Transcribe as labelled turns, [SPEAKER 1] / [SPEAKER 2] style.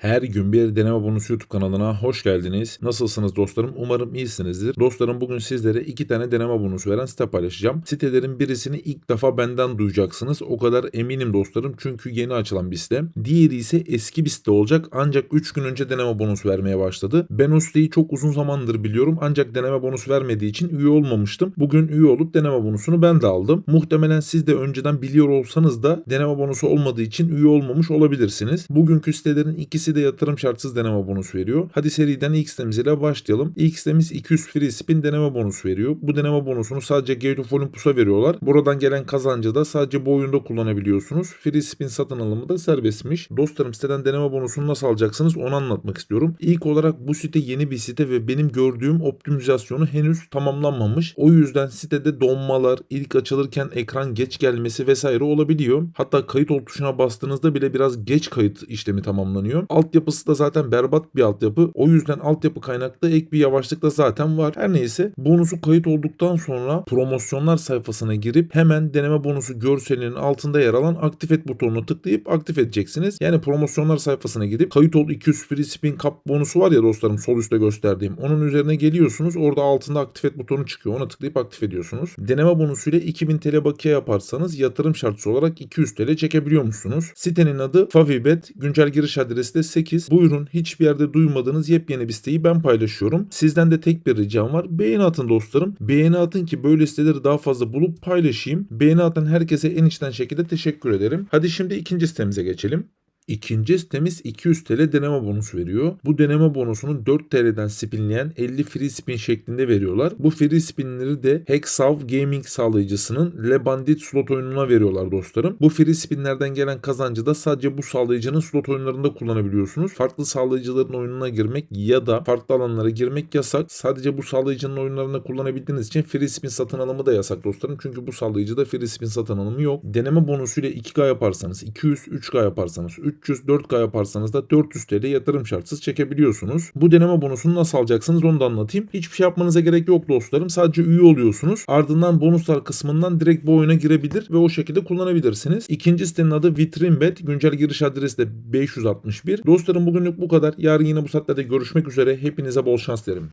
[SPEAKER 1] Her gün bir deneme bonusu YouTube kanalına hoş geldiniz. Nasılsınız dostlarım? Umarım iyisinizdir. Dostlarım bugün sizlere iki tane deneme bonusu veren site paylaşacağım. Sitelerin birisini ilk defa benden duyacaksınız. O kadar eminim dostlarım çünkü yeni açılan bir site. Diğeri ise eski bir site olacak ancak 3 gün önce deneme bonusu vermeye başladı. Ben o siteyi çok uzun zamandır biliyorum ancak deneme bonusu vermediği için üye olmamıştım. Bugün üye olup deneme bonusunu ben de aldım. Muhtemelen siz de önceden biliyor olsanız da deneme bonusu olmadığı için üye olmamış olabilirsiniz. Bugünkü sitelerin ikisi de yatırım şartsız deneme bonusu veriyor. Hadi seriden ilk sitemize başlayalım. İlk sitemiz 200 free spin deneme bonusu veriyor. Bu deneme bonusunu sadece Gate of Olympus'a veriyorlar. Buradan gelen kazancı da sadece bu oyunda kullanabiliyorsunuz. Free spin satın alımı da serbestmiş. Dostlarım siteden deneme bonusunu nasıl alacaksınız onu anlatmak istiyorum. İlk olarak bu site yeni bir site ve benim gördüğüm optimizasyonu henüz tamamlanmamış. O yüzden sitede donmalar, ilk açılırken ekran geç gelmesi vesaire olabiliyor. Hatta kayıt ol tuşuna bastığınızda bile biraz geç kayıt işlemi tamamlanıyor. Altyapısı da zaten berbat bir altyapı. O yüzden altyapı kaynaklı ek bir yavaşlık da zaten var. Her neyse bonusu kayıt olduktan sonra promosyonlar sayfasına girip hemen deneme bonusu görselinin altında yer alan aktif et butonuna tıklayıp aktif edeceksiniz. Yani promosyonlar sayfasına gidip kayıt ol 200 free spin cup bonusu var ya dostlarım sol üstte gösterdiğim. Onun üzerine geliyorsunuz. Orada altında aktif et butonu çıkıyor. Ona tıklayıp aktif ediyorsunuz. Deneme bonusuyla 2000 TL bakiye yaparsanız yatırım şartısı olarak 200 TL çekebiliyormuşsunuz. Sitenin adı Favibet. Güncel giriş adresi de 8. Buyurun hiçbir yerde duymadığınız yepyeni bir siteyi ben paylaşıyorum. Sizden de tek bir ricam var. Beğeni atın dostlarım. Beğeni atın ki böyle siteleri daha fazla bulup paylaşayım. Beğeni atan herkese en içten şekilde teşekkür ederim. Hadi şimdi ikinci sitemize geçelim. İkinci sitemiz 200 TL deneme bonusu veriyor. Bu deneme bonusunu 4 TL'den spinleyen 50 free spin şeklinde veriyorlar. Bu free spinleri de Hexav Gaming sağlayıcısının Le Bandit slot oyununa veriyorlar dostlarım. Bu free spinlerden gelen kazancı da sadece bu sağlayıcının slot oyunlarında kullanabiliyorsunuz. Farklı sağlayıcıların oyununa girmek ya da farklı alanlara girmek yasak. Sadece bu sağlayıcının oyunlarında kullanabildiğiniz için free spin satın alımı da yasak dostlarım. Çünkü bu sağlayıcıda free spin satın alımı yok. Deneme bonusuyla 2K yaparsanız 200, 3K yaparsanız 300, 4K yaparsanız da 400 TL yatırım şartsız çekebiliyorsunuz. Bu deneme bonusunu nasıl alacaksınız onu da anlatayım. Hiçbir şey yapmanıza gerek yok dostlarım. Sadece üye oluyorsunuz. Ardından bonuslar kısmından direkt bu oyuna girebilir ve o şekilde kullanabilirsiniz. İkinci sitenin adı Vitrinbet. Güncel giriş adresi de 561. Dostlarım bugünlük bu kadar. Yarın yine bu saatlerde görüşmek üzere. Hepinize bol şans dilerim.